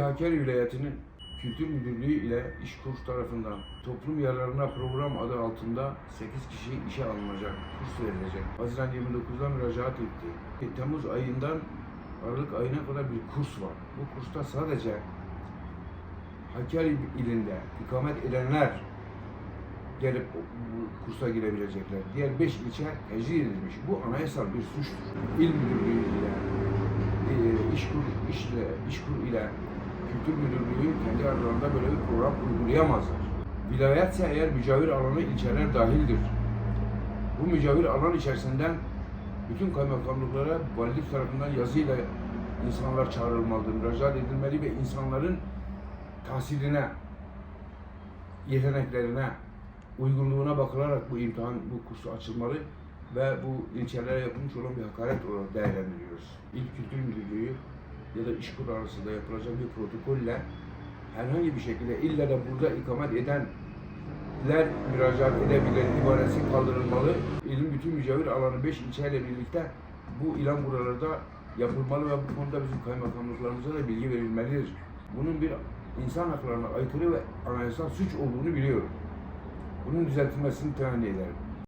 Hakkari vilayetinin Kültür Müdürlüğü ile İş Kurs tarafından toplum yararına program adı altında 8 kişi işe alınacak, kurs verilecek. Haziran 29'da müracaat etti. E, Temmuz ayından Aralık ayına kadar bir kurs var. Bu kursta sadece Hakkari ilinde ikamet edenler gelip kursa girebilecekler. Diğer 5 ilçe tecrid edilmiş. Bu anayasal bir suçtur. İl müdürlüğü ile, e, işkur, işle, işkur ile Kültür Müdürlüğü kendi aralarında böyle bir program uygulayamazlar. Vilayetse eğer mücavir alanı ilçeler dahildir. Bu mücavir alan içerisinden bütün kaymakamlıklara valilik tarafından yazıyla insanlar çağrılmalıdır, müracaat edilmeli ve insanların tahsiline, yeteneklerine, uygunluğuna bakılarak bu imtihan, bu kursu açılmalı ve bu ilçelere yapılmış olan bir hakaret olarak değerlendiriyoruz. İl ya da işkur arasında yapılacak bir protokolle herhangi bir şekilde illa da burada ikamet edenler müracaat edebilir ibaresi kaldırılmalı. İlin bütün mücavir alanı 5 ilçeyle birlikte bu ilan buralarda yapılmalı ve bu konuda bizim kaymakamlıklarımıza da bilgi verilmelidir. Bunun bir insan haklarına aykırı ve anayasal suç olduğunu biliyorum. Bunun düzeltilmesini temenni ederim.